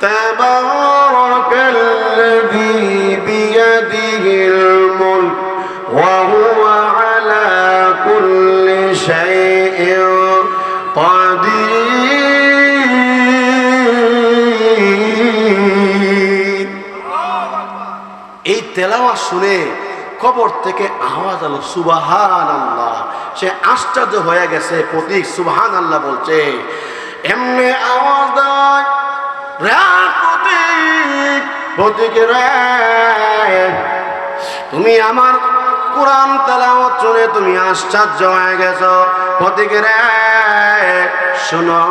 تبارك الذي بيده الملك وهو على كل شيء قدير এই তেলাওয়া শুনে কবর থেকে আওয়াজ আলো সুবাহান আল্লাহ সে আশ্চর্য হয়ে গেছে প্রতীক সুবাহান আল্লাহ বলছে এমনি আওয়াজ তুমি আমার কোরআন তালা শুনে তুমি আশ্চর্য হয়ে গেছ। প্রতীকের রে শোনো,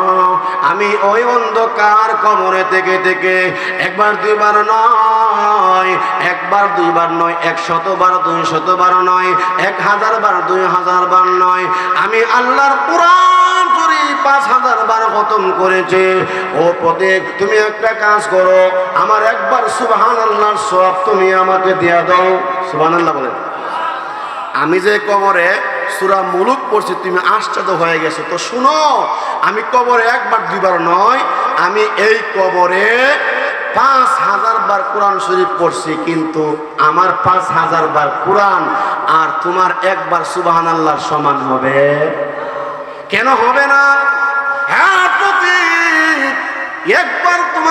আমি ওই অন্ধকার কবরে থেকে থেকে একবার, দুইবার নয়, একবার, দুইবার নয় একশত বার দুই শতবার নয়, এক হাজার বার দুই হাজার বার নয়। আমি আল্লাহর চুরি পাঁচ হাজার বার খতম করেছে। ও প্রত্যেক তুমি একটা কাজ করো, আমার একবার সুবহান আল্লাহর সব তুমি আমাকে দিয়া দাও। সুবহান আল্লাহ বলেন। আমি যে কবরে সুরা মুলুক পড়ছি, তুমি আশ্চর্য হয়ে গেছো। তো শুনো, আমি কবরে একবার, দুইবার নয়, আমি এই কবরে পাঁচ হাজার বার কোরআন শরীফ পড়ছি, কিন্তু আমার পাঁচ হাজার বার কোরআন আর তোমার একবার সুবাহান আল্লাহর সমান হবে। কেন হবে না? হ্যাঁ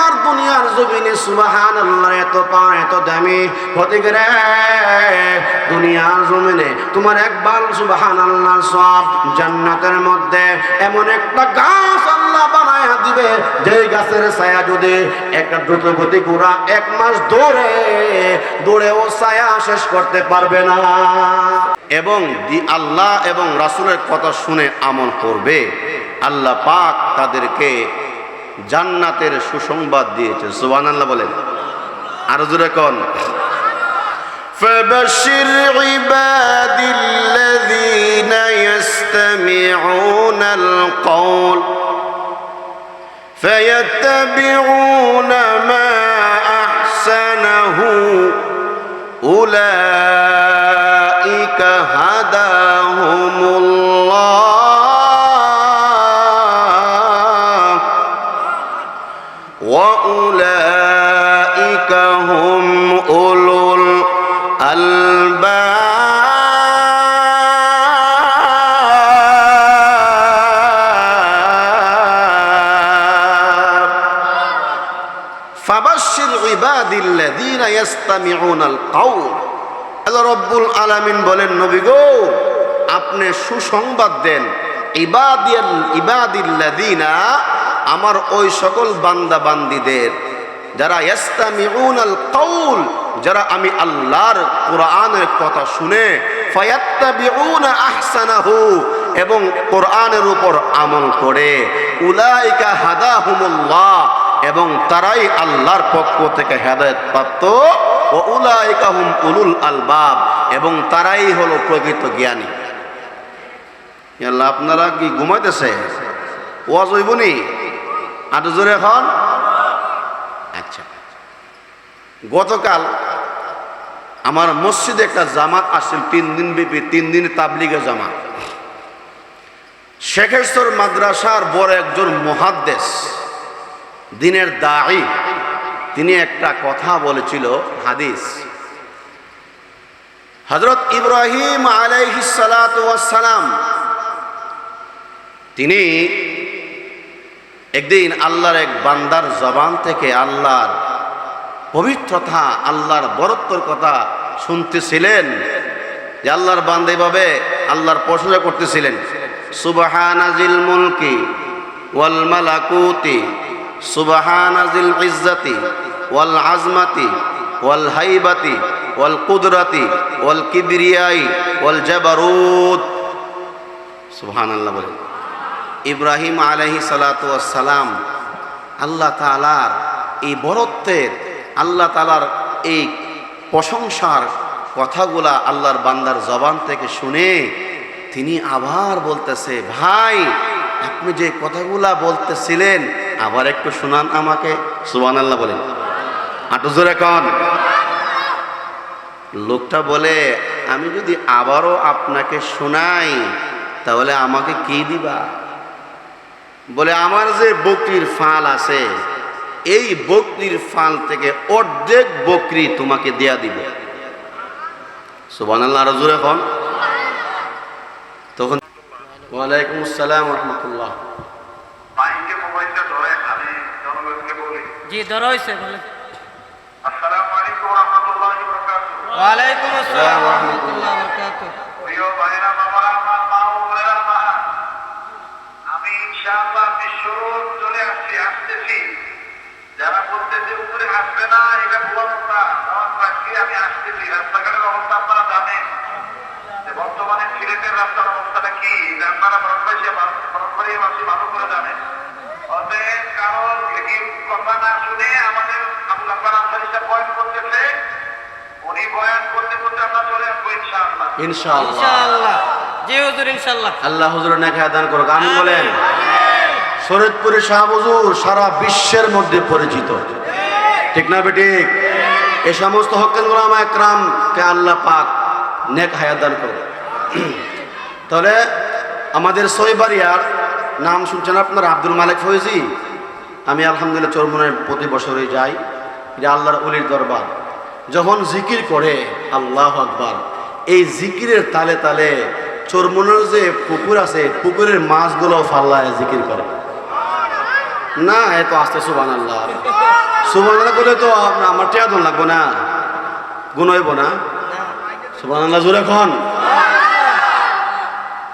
তোমার দুনিয়ার জমিনে সুবাহান আল্লাহ এত পা, এত দামি। প্রতীক রে দুনিয়ার জমিনে তোমার একবার সুবাহান আল্লাহ সব জান্নাতের মধ্যে এমন একটা গাছ আল্লাহ বানায় দিবে যে গাছের ছায়া যদি একটা দ্রুত গতি ঘোরা এক মাস দৌড়ে দৌড়ে ও ছায়া শেষ করতে পারবে না। এবং দি- আল্লাহ এবং রাসুলের কথা শুনে আমল করবে। আল্লাহ পাক তাদেরকে জান্নাতের সুসংবাদ দিয়েছে সুবান আল্লাহ বলেন আরো জোরে কন فبشر عبادي الذين يستمعون القول فيتبعون ما أحسنه أولئك هداهم الله রব্বুল আলামিন বলেন, নবী গো, আপনি সুসংবাদ দেন। ইবাদিয়াল আমার ওই সকল বান্দা বান্দিদের যারা ইয়াস্তামিউনাল কাউল যারা আমি আল্লাহর কোরআনের কথা শুনে, ফায়াত্তাবিউনা আহসানাহু, এবং কোরআনের উপর আমল করে। উলাইকা হাদাহুমুল্লাহ, এবং তারাই আল্লাহর পক্ষ থেকে হেদায়ত প্রাপ্ত আলবাব, এবং তারাই হলো প্রকৃত জ্ঞানী। আপনারা কি ঘুমাইতেছে? ওয়াজ হইবনি আটু জোরে এখন? আচ্ছা। গতকাল আমার মসজিদে একটা জামাত আসছিল, তিন দিন ব্যাপী, তিন দিন তাবলিগে জামাত। শেখেশ্বর মাদ্রাসার বড় একজন মহাদ্দেশ, দিনের দায়ী। তিনি একটা কথা বলেছিল, হাদিস। হজরত ইব্রাহিম আলাইহিসালাম তিনি একদিন আল্লাহর এক বান্দার জবান থেকে আল্লাহর পবিত্রতা, আল্লাহর বরত্বর কথা শুনতেছিলেন। যে আল্লাহর বান্দা এভাবে আল্লাহর প্রশংসা করতেছিলেন। সুবহানাজিল মুলকি ওয়াল মালাকুতি। সুবহানাজিল ইজ্জাতি ওয়াল আজমাতি, ওয়াল হাইবাতি, ওয়াল কুদরাতি, ওয়াল কিবরিয়াই ওয়াল জাবারুত। সুবহানাল্লাহ বলেন। ইব্রাহিম আলহি সালাম আল্লাহ তালার এই বরত্বের, আল্লাহ তালার এই প্রশংসার কথাগুলা আল্লাহর বান্দার জবান থেকে শুনে তিনি আবার বলতেছে, ভাই, আপনি যে কথাগুলা বলতেছিলেন আবার একটু শোনান আমাকে। সুবান আল্লাহ বলেন। হাঁটু জোরে কন। লোকটা বলে, আমি যদি আবারও আপনাকে শোনাই, তাহলে আমাকে কি দিবা? বলে, আমার যে বকরির ফাল আছে, এই বকরির ফাল থেকে অর্ধেক বকরি তোমাকে দেয়া দিব। সুবান আল্লাহ রজুর এখন তখন ওয়ালাইকুম আসসালাম রহমতুল্লাহ মাইকে মোবাইলটা ধরেন আমি জনগণকে বলি জি ধরা হয়েছে বলে। আসসালামু আলাইকুম রহমতুল্লাহি বরকাতুহু। ওয়ালাইকুম আসসালাম রহমতুল্লাহ বরকাত প্রিয় ভাইরা বাবারা আমার মা ও বোনেরা আমার আমি ইনশাআল্লাহ বিশ্বরূপ চলে আসছি আসতেছি। যারা বলতেছে উপরে আসবে না এটা ভুল আমার পাশে আমি আসতেছি। রাস্তাঘাটের অবস্থা আপনারা জানেন। বর্তমানে সিলেটের রাস্তার অবস্থাটা কি? এটা আপনারা ভারতবাসী ভারতবাসী ভালো করে জানেন। অতএব কারণ কথা না ইনশাআল্লাহ। ইনশাআল্লাহ। ইনশাআল্লাহ জি হুজুর ইনশাআল্লাহ। আল্লাহ হুজুর নেখা দান করুক আমি বলেন। শরীদপুরে শাহ হুজুর সারা বিশ্বের মধ্যে পরিচিত। ঠিক না বেঠিক এই সমস্ত হকেন গোলামা একরামকে আল্লাহ পাক নেক হায়াত দান করুক। তাহলে আমাদের সৈবাড়িয়ার নাম শুনছেন আপনার আব্দুল মালিক ফৈজি। আমি আলহামদুলিল্লাহ চরমনের প্রতি বছরই যাই। এটা আল্লাহর অলির দরবার। যখন জিকির করে, আল্লাহ আকবার, এই জিকিরের তালে তালে চরমনের যে পুকুর আছে, পুকুরের মাছগুলো ফাল্লায় জিকির করে। না এত আস্তে সুবান আল্লাহ সুবান আল্লাহ করলে তো আমার টেয়াদন লাগবো না। গুণ না। সুবান আল্লাহ জোরে খন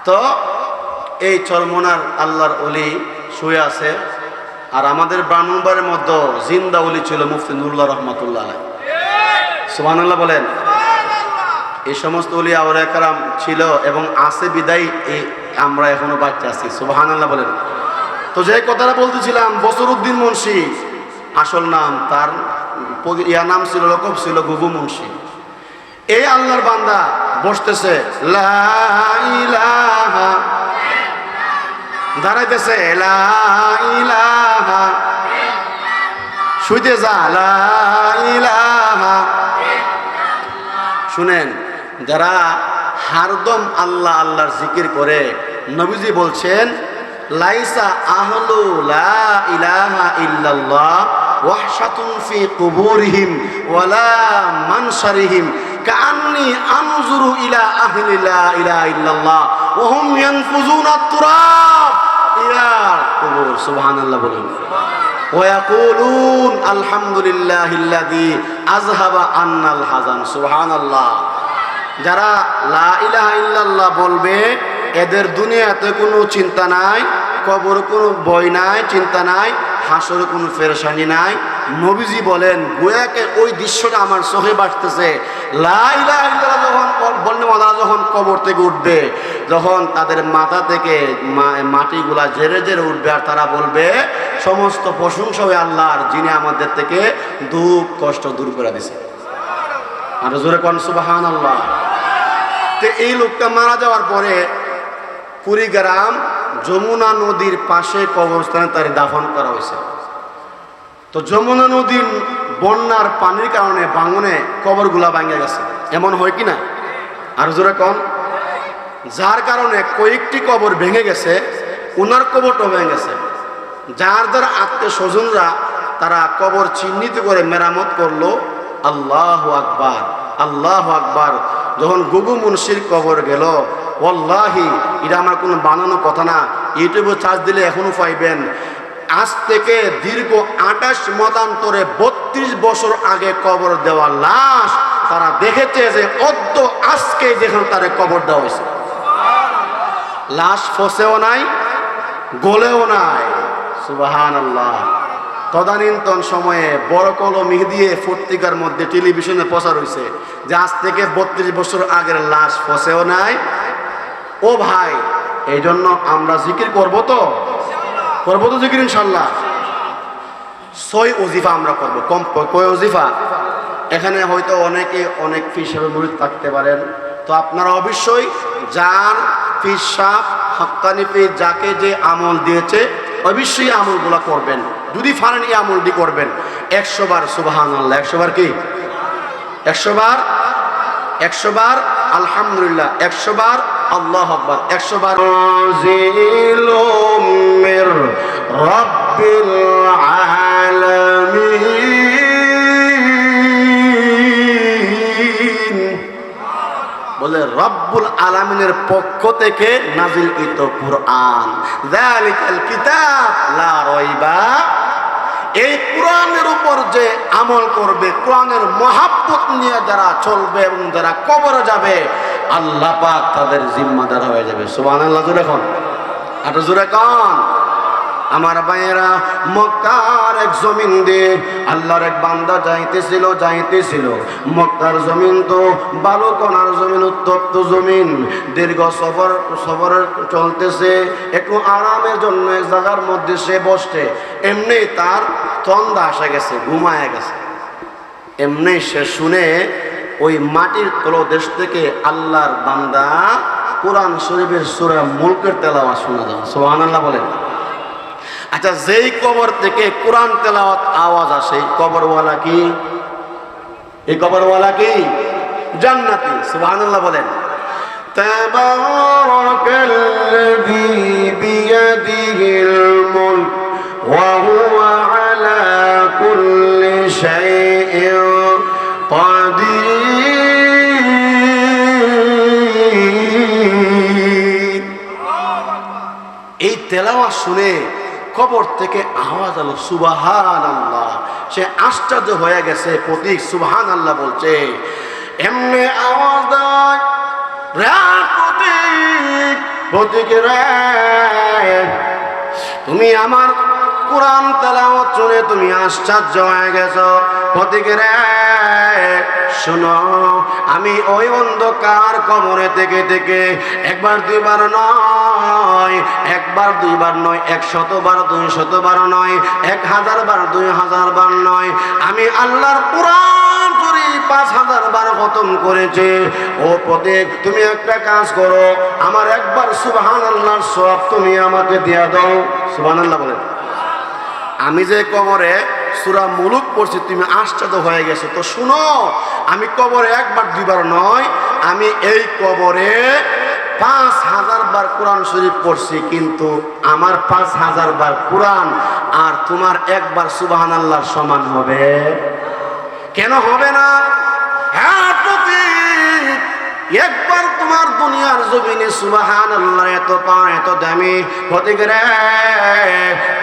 তো এই চরমনার আল্লাহর অলি শুয়ে আছে, আর আমাদের ব্রাহ্মণবাড়ির মধ্যে জিন্দা অলি ছিল মুফতি নুরুল্লাহ রহমতুল্লাহ সুবান আল্লাহ বলেন। এই সমস্ত অলি ছিল এবং আছে বিদায়, এই আমরা এখনও বাচ্চা আছি। সুবাহান আল্লাহ বলেন। তো যে কথাটা বলতেছিলাম, বসরুদ্দিন মুন্সি, আসল নাম তার ইয়া নাম ছিল, লকব ছিল গুবু মুন্সি। এই আল্লাহর বান্দা বসতেছে দাঁড়াইতেছে শুইতে যা, লা শুনেন, যারা হারদম আল্লাহ আল্লাহর জিকির করে, নবীজি বলছেন, লাইসা আহলু লা ইলাহা ইল্লাল্লাহ ওয়াহশাতুন ফি কুবুরিহিম ওয়ালা মানসারিহিম, কাআন্নি আনজুরু ইলা আহলি লা ইলাহা ইল্লাল্লাহ ওয়া হুম ইয়ানফুজুনা তুরাব ইলা কুবুর। সুবহানাল্লাহ বলুন। সুবহানাল্লাহ ওয়াকুলুন আলহামদুলিল্লাহ ইল্লাদি আজহাবা আন্নাল হাজান সুহান আল্লাহ যারা লা ইলাহা ইল্লাল্লাহ বলবে, এদের দুনিয়াতে কোনো চিন্তা নাই, কবর কোনো ভয় নাই, চিন্তা নাই। হাসরে কোনো ফেরসানি নাই। নবীজি বলেন গোয়াকে ওই দৃশ্যটা আমার চোখে বাড়তেছে। লা ইলাহা ইল্লাল্লাহ যখন বললে ওনারা যখন কবর থেকে উঠবে, যখন তাদের মাথা থেকে মাটিগুলা জেরে জেরে উঠবে আর তারা বলবে, সমস্ত প্রশংসা আল্লাহর, যিনি আমাদের থেকে দুঃখ, কষ্ট দূর করে দিছে আর জোরে কন সুবাহান আল্লাহ তো এই লোকটা মারা যাওয়ার পরে কুড়িগ্রাম যমুনা নদীর পাশে কবরস্থানে তার দাফন করা হয়েছে। তো যমুনা নদীর বন্যার পানির কারণে বাঙনে কবরগুলা ভাঙে গেছে। এমন হয় কি না? আর জোরে কন। যার কারণে কয়েকটি কবর ভেঙে গেছে ওনার কবরটাও ভেঙে গেছে। যার যার আত্মীয় স্বজনরা তারা কবর চিহ্নিত করে মেরামত করল, আল্লাহ আকবার আল্লাহ আকবার। যখন গুগু মুন্সির কবর গেল ওল্লাহি এটা আমার কোনো বানানো কথা না। ইউটিউবে চার্জ দিলে এখনও পাইবেন। আজ থেকে দীর্ঘ আঠাশ মতান্তরে বত্রিশ বছর আগে কবর দেওয়া লাশ তারা দেখেছে যে অদ্য আজকে যেখানে তারে কবর দেওয়া হয়েছে। লাশ ফসেও নাই, গলেও নাই। সুবাহান আল্লাহ তদানীন্তন সময়ে বড় কলমি দিয়ে পত্রিকার মধ্যে টেলিভিশনে প্রচার হয়েছে যে আজ থেকে বত্রিশ বছর আগের লাশ ফসেও নাই ও ভাই এই জন্য আমরা জিকির করব তো? করব তো জিকির ইনশাল্লাহ। ছয় ওজিফা আমরা করব। কম কয় ওজিফা? এখানে হয়তো অনেকে অনেক হিসেবে মুড়ি থাকতে পারেন। তো আপনারা অবশ্যই যার ফির সাপ হকানি পীর যাকে যে আমল দিয়েছে, অবশ্যই আমলগুলো করবেন। যদি ফারেন এই আমলটি করবেন, একশো বার সুবাহান আল্লাহ একশো বার কি? একশো বার? একশো বার? আলহামদুলিল্লাহ। একশো বার? আল্লাহ আকবার একশো বার। রব্বিল আলামিন। বলে রব্বুল আলামিনের পক্ষ থেকে নাজিলকৃত কুরআন। যালিকাল কিতাব লা রাইবা এই কোরআনের উপর যে আমল করবে কোরআনের মহাব্বত নিয়ে যারা চলবে এবং যারা কবরে যাবে আল্লাহ পাক তাদের জিম্মাদার হয়ে যাবে। সুবহানাল্লাহ, জোরে এখন আটো জোরে কন। আমার ভাইয়েরা, মক্কার এক জমিন দিয়ে আল্লাহর এক বান্দা যাইতেছিল যাইতেছিল। মক্কার জমিন তো বালুকণার জমিন, উত্তপ্ত জমিন। দীর্ঘ সফর সফর চলতেছে। একটু আরামের জন্য এক জায়গার মধ্যে সে বসছে। এমনি তার তন্দা আসে গেছে, ঘুমায় গেছে। এমনি সে শুনে ওই মাটির তলদেশ থেকে আল্লাহর বান্দা কোরআন শরীফের সুরা মুলকের তেলাওয়া শোনা যায় সোহান আল্লাহ বলেন আচ্ছা যেই কবর থেকে কোরআন তেলাওয়াত আওয়াজ আসে কবরওয়ালা কি এই কবরওয়ালা কি জান্নাতি সুবহানাল্লাহ বলেন تبارك الذي بيده তেলাওয়া শুনে কবর থেকে আওয়াজ আলো সুবাহান আল্লাহ সে আশ্চর্য হয়ে গেছে, প্রতীক সুবাহান আল্লাহ বলছে, এমনি আওয়াজ দেয় তুমি আমার কোরআন তেলাওয়াত শুনে তুমি আশ্চর্য হয়ে গেছো, প্রতীক রে। শোনো, আমি ওই অন্ধকার কবরে থেকে থেকে একবার, দুইবার নয়, একবার, দুইবার নয়, এক শতবার, দুই শতবার নয়, এক হাজার বার দুই হাজার বার নয়। আমি আল্লাহর চুরি পাঁচ হাজার বার খতম করেছে। ও প্রতীক তুমি একটা কাজ করো, আমার একবার সুবহান আল্লাহর সব তুমি আমাকে দিয়া দাও। সুবহান আল্লাহ বলেন। আমি যে কবরে সুরা মুলুক পড়ছি, তুমি আশ্চর্য হয়ে গেছো। তো শুনো, আমি কবরে একবার, দুইবার নয়, আমি এই কবরে পাঁচ হাজার বার কোরআন শরীফ পড়ছি, কিন্তু আমার পাঁচ হাজার বার কোরআন আর তোমার একবার সুবাহান আল্লাহর সমান হবে। কেন হবে না? হ্যাঁ একবার তোমার দুনিয়ার জমিনে সুবাহান আল্লাহ এত পা এত দামি। হতে গেলে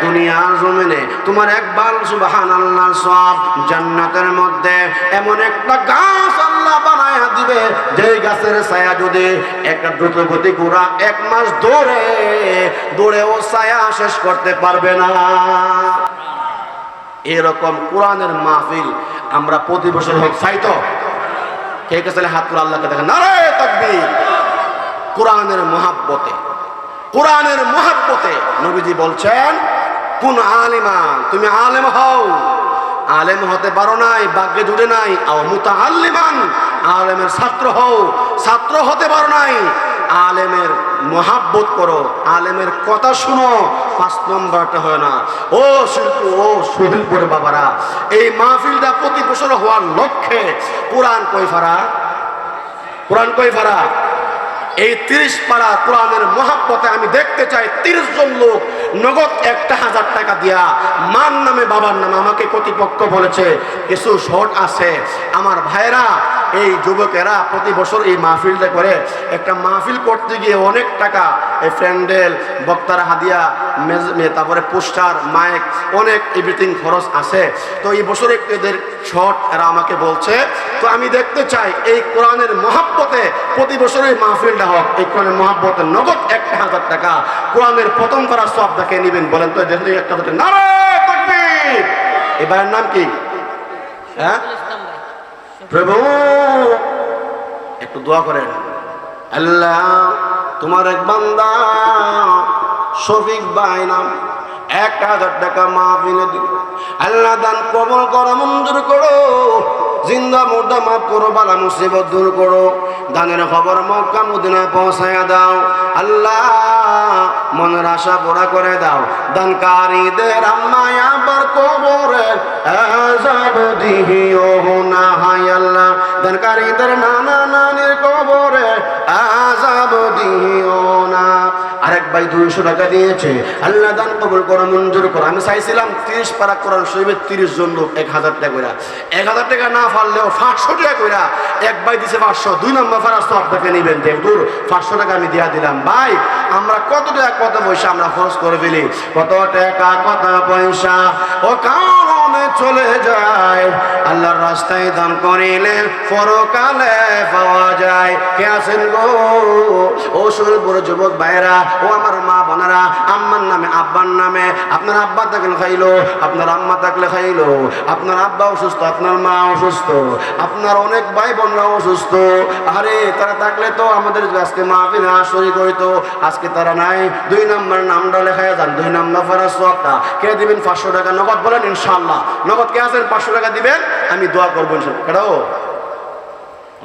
দুনিয়ার জমিনে তোমার একবার সুবাহান আল্লাহ সব জান্নাতের মধ্যে এমন একটা গাছ আল্লাহ বানায় দিবে যে গাছের ছায়া যদি একটা দ্রুত গতি ঘোরা এক মাস দৌড়ে দৌড়েও ছায়া শেষ করতে পারবে না। এরকম কোরআনের মাহফিল আমরা প্রতি বছর হোক চাইতো কে কে চাইলে হাত তুলে আল্লাহকে দেখেন? নারে তাকবীর। কোরআনের মহাব্বতে কোরআনের মহাব্বতে নবীজি বলছেন, কোন আলেমা, তুমি আলেম হও। আলেম হতে পারো নাই বাগ্যে জুড়ে নাই। আও মুতা আলেমান আলেমের ছাত্র হও। ছাত্র হতে পারো নাই। আলেমের মহাব্বত করো, আলেমের কথা শুনো, পাঁচ নম্বরটা হয় না। ও শিল্পী, ও শহীদপুরের বাবারা, এই মাহফিলটা প্রতি বছর হওয়ার লক্ষ্যে কোরআন কই ফারা কোরআন কই ফারা এই তিরিশ পাড়া কোরআনের মহাব্বতে আমি দেখতে চাই তিরিশ জন লোক, নগদ একটা হাজার টাকা দিয়া, মার নামে বাবার নামে আমাকে কর্তৃপক্ষ বলেছে, কিছু শর্ট আছে। আমার ভাইরা এই যুবকেরা প্রতি বছর এই মাহফিলটা করে। একটা মাহফিল করতে গিয়ে অনেক টাকা, এই ফ্যান্ডেল বক্তার হাদিয়া তারপরে পোস্টার, মাইক, অনেক এভরিথিং খরচ আছে। তো এই বছর এদের শর্ট এরা আমাকে বলছে। তো আমি দেখতে চাই এই কোরআনের মহাব্বতে প্রতি বছর এই মাহফিলটা হোক। এই কোরআনের মহাব্বতে নগদ একটা হাজার টাকা কোরআনের প্রথম করা সব দেখে নেবেন বলেন তো একটা। নারে ভাইয়ের নাম কি? হ্যাঁ? প্রভু, একটু দোয়া করেন। আল্লাহ, তোমার এক বান্দা শফিক ভাই নাম, এক হাজার টাকা মাহফিলে দিল। আল্লাহ দান কবল করো, মঞ্জুর করো। জিন্দা মুর্দা মাফ করো, বালা মুসিবত দূর করো। দানের খবর মক্কা মদিনায় পৌঁছায়া দাও। আল্লাহ মনের আশা পুরা করে দাও। দানকারীদের আম্মায় আবার কবরে আজাব দিহিও না হায় আল্লাহ। দানকারীদের নানা নানির কবরে আজাব দিহিও আরেক ভাই দুইশো টাকা দিয়েছে। আল্লাহ দান কবুল করো, মঞ্জুর করো। আমি চাইছিলাম তিরিশ পারা কোরআন শরীফের তিরিশ জন লোক এক হাজার টাকা করে এক হাজার টাকা না পারলেও পাঁচশো টাকা করে এক ভাই দিছে পাঁচশো। দুই নম্বর ফারাস তো আপনাকে নেবেন। দেখ, দূর, পাঁচশো টাকা আমি দিয়া দিলাম। ভাই, আমরা কত টাকা, কত পয়সা আমরা খরচ করে ফেলি? কত টাকা, কত পয়সা? ও কারণে চলে যায়। আল্লাহর রাস্তায় দান করিলে পরকালে পাওয়া যায়। কে আছেন গো? ও সুরপুর যুবক ভাইরা ও আমার মা বোনেরা, আম্মার নামে, আব্বার নামে। আপনার আব্বা থাকলে খাইলো, আপনার আম্মা থাকলে খাইলো। আপনার আব্বা অসুস্থ, আপনার মা অসুস্থ। আপনার অনেক ভাই বোনরা অসুস্থ। আরে, তারা থাকলে তো আমাদের আজকে মা বিনা শরীর হইতো। আজকে তারা নাই। দুই নম্বর নামটা লেখায় যান। দুই নম্বর ফেরাজ কে দিবেন পাঁচশো টাকা? নগদ বলেন ইনশাল্লাহ নগদ কে আছেন? পাঁচশো টাকা দিবেন আমি দোয়া করব ইনশাল্লাহ। কেডাও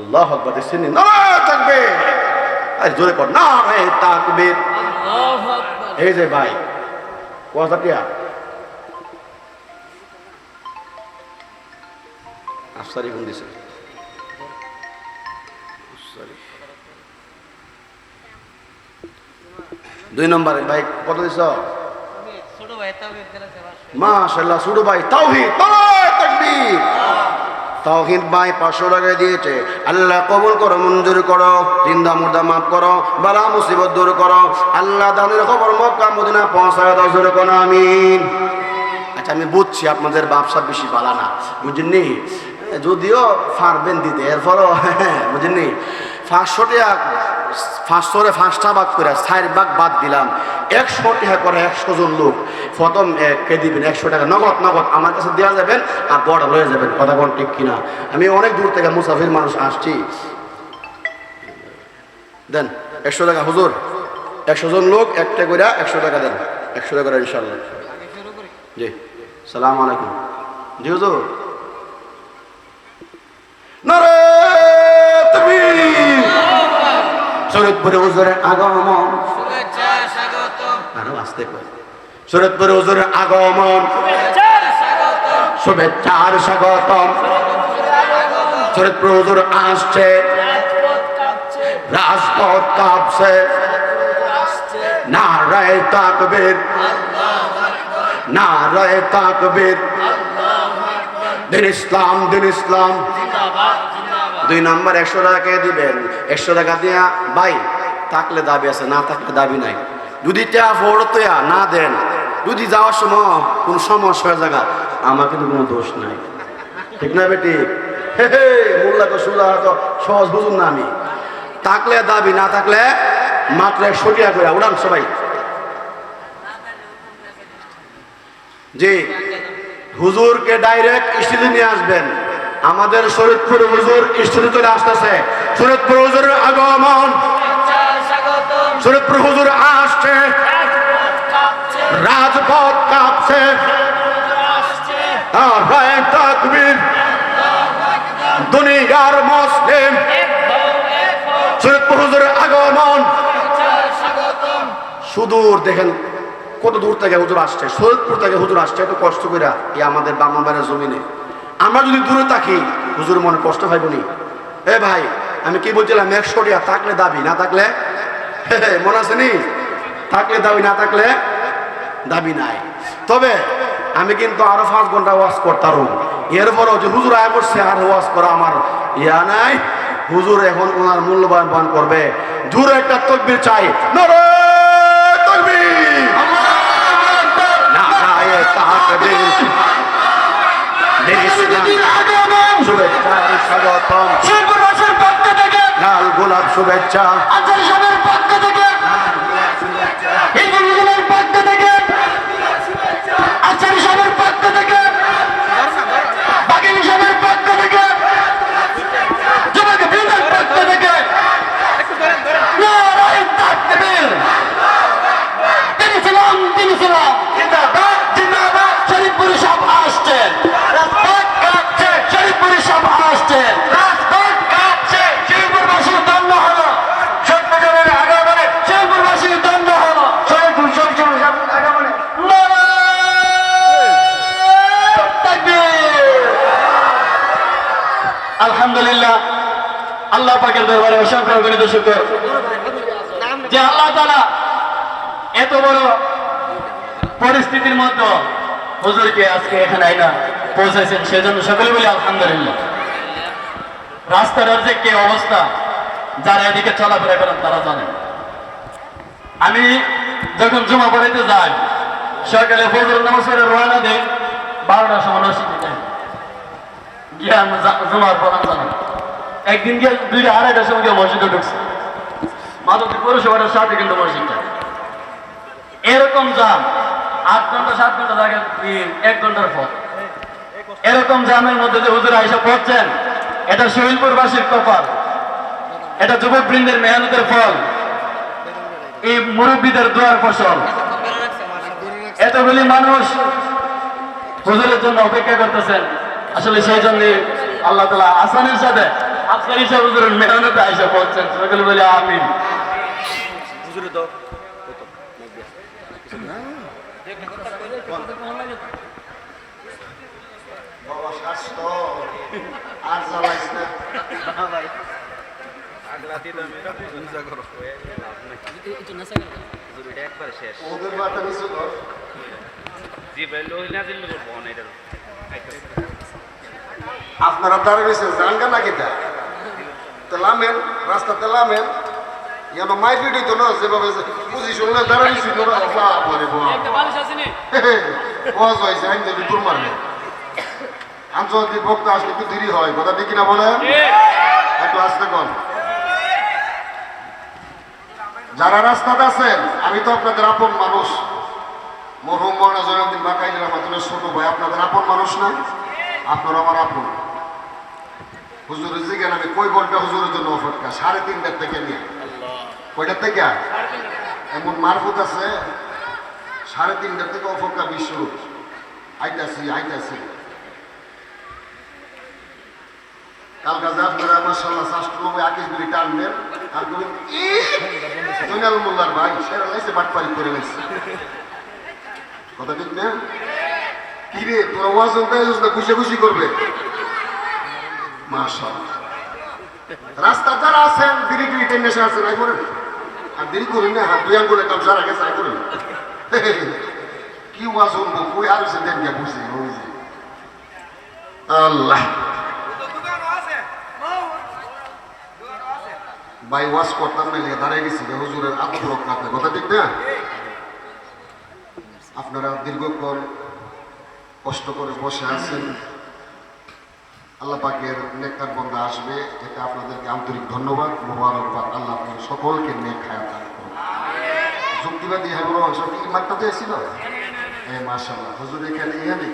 আল্লাহ আকবার দেখছেন না থাকবে আরে জোরে কর। না রে এই যে ভাই কথা টিয়া। আফসারি দিছে। দুই নম্বরে ভাই কত দিছ? ছোট ভাই। মাশাল্লাহ সুডু ভাই তাওহীদ তাকবীর। তাওহীদ ভাই পাঁচশো টাকা দিয়েছে। আল্লাহ কবুল করো, মঞ্জুর করো, জিন্দা মুর্দা মাফ করো, বালা মুসিবত দূর করো। আল্লাহ দানের খবর মক্কা, মদিনা পৌঁছায় দাও, জোরে কোন আমিন। আচ্ছা আমি বুঝছি আপনাদের ব্যবসা বেশি বালা না, বুঝেননি? যদিও পারবেন দিতে এরপরও বুঝেননি? পাঁচশো টাকা পাঁচশোরে পাঁচটা ভাগ করে চার ভাগ বাদ দিলাম। একশো টাকা করে একশো জন লোক। প্রথম কে দিবেন? একশো টাকা। নগদ নগদ। আমার কাছে দেওয়া যাবেন আর বড় হয়ে যাবেন। কথা কোন ঠিক কিনা? আমি অনেক দূর থেকে মুসাফির মানুষ আসছি। দেন, একশো টাকা। হুজুর, একশো জন লোক একটা করে একশো টাকা দেন। একশো টাকা করে ইনশাল্লাহ জি, সালাম আলাইকুম। জি, হুজুর। নারে! শরীয়তপুরে হুজুরের আগমন। আরও আসতে কয় শরীয়তপুরে হুজুরের আগমন। শুভেচ্ছার স্বাগতম। শরীয়তপুর হুজুর আসছে। রাজপথ কাঁপছে। নারায় তাকবীর। নারায় তাকবীর। দিন ইসলাম দিন ইসলাম। দুই নম্বর একশো টাকা দিবেন। একশো টাকা দিয়া, ভাই, থাকলে দাবি আছে, না থাকলে দাবি নাই। যদি টা ফোড়তয়া না দেন, যদি যাওয়ার সময় কোন সমস্যা জায়গা, আমার কিন্তু কোনো দোষ নাই। ঠিক না বেটি? হে হে, মোল্লা তো সুলা তো সহজ বুঝুন না আমি। থাকলে দাবি, না থাকলে মাত্র টাকা করে, উড়ান সবাই। জি, হুজুরকে ডাইরেক্ট স্টেজে নিয়ে আসবেন। আমাদের শরীদপুর হুজুর স্টেজে চলে আসতেছে। শরীদপুর হুজুরের আগমন। শরীদপুর হুজুর আসছে। রাজপথ কাঁপছে। দুনিয়ার মুসলিম। শরীদপুর হুজুরের আগমন। সুদূর দেখেন কত দূর থেকে হুজুর আসছে। শরীদপুর থেকে হুজুর আসছে, একটু কষ্ট করে আমাদের বামনবাড়ির জমিনে। আমরা যদি দূরে থাকি, হুজুর মনে কষ্ট পাইবনি এ ভাই, আমি কি বলছিলাম একশো টাকা থাকলে দাবি, না থাকলে? মনে আছে নি? থাকলে দাবি, না থাকলে দাবি নাই। তবে আমি কিন্তু আরও পাঁচ ঘণ্টা ওয়াজ করতাম। এরপরও যে হুজুর আয় করছে আর ওয়াজ করা আমার ইয়া নাই। হুজুর এখন ওনার মূল্যবান করবে। দূরে একটা তকবির চাই। নরে তকবির নারায়ে তাকবীর ইসলাম শুভেচ্ছা থেকে লাল গোলাপ শুভেচ্ছা আচার্য সাহেবের পক্ষ থেকে ইঞ্জিনিয়ারের পক্ষ থেকে আচার্য সাহেবের পক্ষ থেকে বাকিল সাহেবের পক্ষ থেকে যুবক বৃন্দের পক্ষ থেকে নারায়ণ তাকবীর তিনি ছিলাম তিনি ছিলাম জিন্দাবাদ জিন্দাবাদ শরীফপুরি সব আসছেন রাজপথ কাঁপছে শরীফপুরি সব আসছেন রাজপথ কাঁপছে শিবপুরবাসী দণ্ড হলো সত্যজনের আগমনে শিবপুরবাসী দণ্ড হলো শরীফপুর শরীফপুর সব আগমনে নারায়ণ তাকবীর আলহামদুলিল্লাহ আল্লাহ পাকের দরবারে অসংখ্য গণিত শুকর যে আল্লাহ তাআলা এত বড় পরিস্থিতির মধ্যে হুজুরকে আজকে এখানে আইনা পৌঁছাইছেন, সেজন্য সকলে বলি আলহামদুলিল্লাহ। রাস্তার যে কি অবস্থা? যারা এদিকে চলাফেরা করেন তারা জানেন। আমি যখন জমা পড়াইতে যাই, সকালে ফজর পড়ে রওনা দেই, বারোটার সময় নসিতে যাই। গিয়ে জমার পড়ান জানাই একদিন গিয়ে দুইটা আড়াইটার সময় গিয়ে মসজিদে ঢুকছে। মাধবদী পৌরসভাটার সাথে কিন্তু মসজিদটা। এরকম জাম, আট ঘণ্টা, সাত ঘণ্টা জায়গা এক ঘণ্টার পর এরকম জামের মধ্যে যে হুজুর আইসা পড়ছেন, এটা শহীদপুরবাসীর কপাল। এটা যুবক বৃন্দের মেহনতের ফল। এই মুরব্বীদের দোয়ার ফসল। এতগুলি মানুষ হুজুরের জন্য অপেক্ষা করতেছেন। আসলে সেই জন্য আল্লাহ তালা আসানের সাথে আজকের হিসাব হুজুরের মেহনতে আইসা পড়ছেন। সকলে বলে আমিন। বাবা স্বাস্থ্য আর জ্বালাইস না। কর। আপনারা দাঁড়িয়েছেন জানগা না কেটা তেলামেন রাস্তাতে লামেন। ইয়ানো মাই ভিডিও তো না? যেভাবে বুঝি শুনলে দাঁড়াইছি তোরা বাপ রে বাপ। বস হয়েছে আইন যদি দূর মারলে। আন্তর্জাতিক বক্তা আসলে একটু দেরি হয় কথা ঠিক না বলেন? একটু আসতে কন যারা রাস্তাতে আছেন আমি তো আপনাদের আপন মানুষ। মরহুম মরনা জয়ন্তীন বাকাইলের আমাদের ছোট ভাই। আপনাদের আপন মানুষ না? আপনার আমার আপন। হুজুরের জিজ্ঞান আমি কই ঘণ্টা হুজুরের জন্য অপেক্ষা সাড়ে তিনটার থেকে নিয়ে। কয়টার থেকে? এমন মারফুত আছে? সাড়ে তিনটার থেকে অপেক্ষা বিশ্ব আইতাছি আইতাছি। কাল কাজে আপনারা মাসাল্লাহ শাস্ত্রভাবে আকিস গুলি টানবেন আর বলবেন জৈনাল মোল্লার ভাই সেরা লাইছে বাটপারি করে লাইছে। কথা ঠিক না? কি রে তোরা পেয়েছিস না খুশি খুশি করবে? রাস্তা যারা আছেন দিদি দিদি টেন্ডেশন আছেন আই করেন। আর দেরি করুন না দুই আঙ্গুলে কাম সারা গেছে, আই করেন। কি ওয়াজন কই আর সে দেন বুঝি যে। আল্লাহ। ভাই ওয়াশ করতাম না লিখে দাঁড়িয়ে গেছি হুজুরের কথা ঠিক না? আপনারা দীর্ঘক্ষণ কষ্ট করে বসে আছেন। আল্লাহ পাকের নেককার বন্ধা আসবে এটা আপনাদেরকে আন্তরিক ধন্যবাদ, মোবারকবাদ, আল্লাহ আপনার সকলকে নেক খায়া দান করুন। যুক্তিবাদী হাবুর অংশ কি মাত্রা দিয়েছিল? হ্যাঁ মাশাল্লাহ হুজুর এখানে এখানে,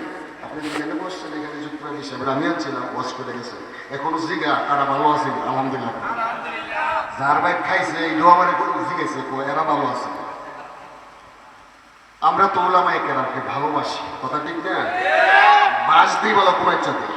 আপনি যেখানে বসছেন এখানে যুক্তিবাদী হিসাবে আমি ছিলাম বস করে গেছেন। এখনও জিগা তারা ভালো আছে আলহামদুলিল্লাহ। যার বাইক খাইছে, এই আমার জিগেছে এরা ভালো আছে। আমরা তো ওলামাই কেরামকে ভালোবাসি, কথা ঠিক না? বাস দিই বলো কুমার চাঁদে। মাশাআল্লাহ।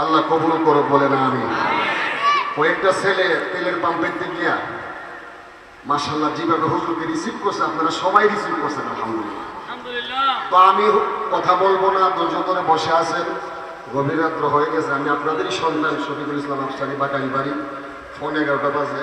আল্লাহ কবুল করো বলে না আমি। কয়েকটা ছেলে তেলের পাম্পের দিকে গিয়া মাসাল্লাহ যেভাবে হুজুরকে রিসিভ করছে আপনারা সবাই রিসিভ করছেন আলহামদুলিল্লাহ। তো আমি কথা বলব না ধৈর্য ধরে বসে আছেন। গভীর রাত্র হয়ে গেছে আমি আপনাদেরই সন্তান শফিকুল ইসলাম আফসারি বাটালি বাড়ি ফোন এগারোটা বাজে।